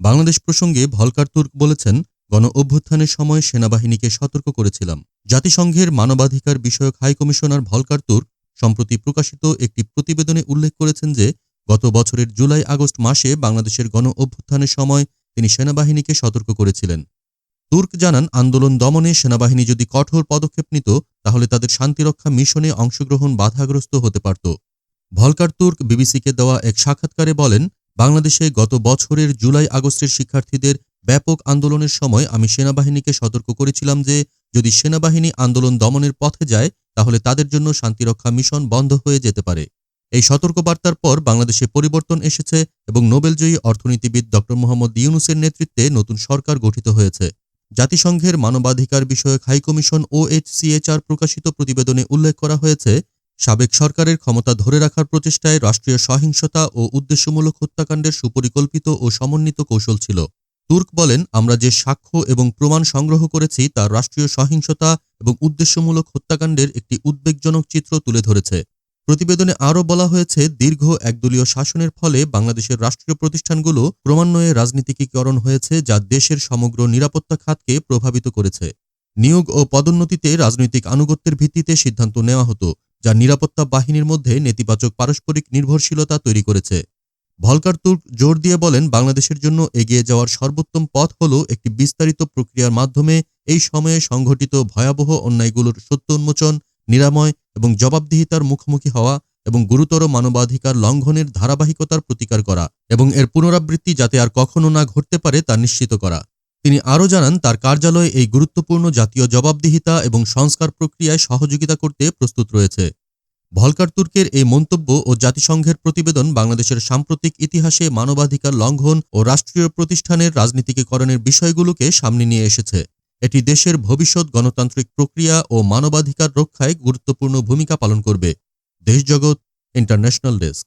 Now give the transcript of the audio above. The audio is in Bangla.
বাংলাদেশ প্রসঙ্গে ভলকার তুর্ক বলেছেন, গণ অভ্যুত্থানের সময় সেনাবাহিনীকে সতর্ক করেছিলাম। জাতিসংঘের মানবাধিকার বিষয়ক হাই কমিশনার ভলকার তুর্ক সম্প্রতি প্রকাশিত একটি প্রতিবেদনে উল্লেখ করেছেন যে, গত বছরের জুলাই আগস্ট মাসে বাংলাদেশের গণ অভ্যুত্থানের সময় তিনি সেনাবাহিনীকে সতর্ক করেছিলেন। তুর্ক জানান, আন্দোলন দমনে সেনাবাহিনী যদি কঠোর পদক্ষেপ নিত, তাহলে তাদের শান্তিরক্ষা মিশনে অংশগ্রহণ বাধাগ্রস্ত হতে পারত। ভলকার তুর্ক বিবিসিকে দেওয়া এক সাক্ষাৎকারে বলেন বাংলাদেশে গত বছরের জুলাই আগস্টের শিক্ষার্থীদের ব্যাপক আন্দোলনের সময় আমি সেনাবাহিনীকে সতর্ক করেছিলাম যে, যদি সেনাবাহিনী আন্দোলন দমনের পথে যায়, তাহলে তাদের জন্য শান্তিরক্ষা মিশন বন্ধ হয়ে যেতে পারে। এই সতর্কবার্তার পর বাংলাদেশে পরিবর্তন এসেছে এবং নোবেলজয়ী অর্থনীতিবিদ ড. মোহাম্মদ ইউনুসের নেতৃত্বে নতুন সরকার গঠিত হয়েছে। জাতিসংঘের মানবাধিকার বিষয়ক হাইকমিশন ওএইচসিএচআর প্রকাশিত প্রতিবেদনে উল্লেখ করা হয়েছে সাবেক সরকারের ক্ষমতা ধরে রাখার প্রচেষ্টায় রাষ্ট্রীয় সহিংসতা ও উদ্দেশ্যমূলক হত্যাকাণ্ডের সুপরিকল্পিত ও সমন্বিত কৌশল ছিল। তুর্ক বলেন, আমরা যে সাক্ষ্য এবং প্রমাণ সংগ্রহ করেছি, তা রাষ্ট্রীয় সহিংসতা এবং উদ্দেশ্যমূলক হত্যাকাণ্ডের একটি উদ্বেগজনক চিত্র তুলে ধরেছে। প্রতিবেদনে আরও বলা হয়েছে, দীর্ঘ একদলীয় শাসনের ফলে বাংলাদেশের রাষ্ট্রীয় প্রতিষ্ঠানগুলো ক্রমান্বয়ে রাজনীতিকীকরণ হয়েছে, যা দেশের সমগ্র নিরাপত্তা খাতকে প্রভাবিত করেছে। নিয়োগ ও পদোন্নতিতে রাজনৈতিক আনুগত্যের ভিত্তিতে সিদ্ধান্ত নেওয়া হতো। যা নিরাপত্তা বাহিনীর মধ্যে নেতিবাচক পারস্পরিক নির্ভরশীলতা তৈরি করেছে। ভলকার তুর্ক জোর দিয়ে বলেন, বাংলাদেশের জন্য এগিয়ে যাওয়ার সর্বোত্তম পথ হল একটি বিস্তারিত প্রক্রিয়ার মাধ্যমে এই সময়ে সংঘটিত ভয়াবহ অন্যায়গুলোর সত্য উন্মোচন, নিরাময় এবং জবাবদিহিতার মুখোমুখি হওয়া এবং গুরুতর মানবাধিকার লঙ্ঘনের ধারাবাহিকতার প্রতিকার করা এবং এর পুনরাবৃত্তি যাতে আর কখনো না ঘটতে পারে তা নিশ্চিত করা। তিনি আরও জানান, তার কার্যালয় এই গুরুত্বপূর্ণ জাতীয় জবাবদিহিতা এবং সংস্কার প্রক্রিয়ায় সহযোগিতা করতে প্রস্তুত রয়েছে। ভলকার তুর্কের এই মন্তব্য ও জাতিসংঘের প্রতিবেদন বাংলাদেশের সাম্প্রতিক ইতিহাসে মানবাধিকার লঙ্ঘন ও রাষ্ট্রীয় প্রতিষ্ঠানের রাজনীতিকীকরণের বিষয়গুলোকে সামনে নিয়ে এসেছে। এটি দেশের ভবিষ্যৎ গণতান্ত্রিক প্রক্রিয়া ও মানবাধিকার রক্ষায় গুরুত্বপূর্ণ ভূমিকা পালন করবে। Deshjagat international desk.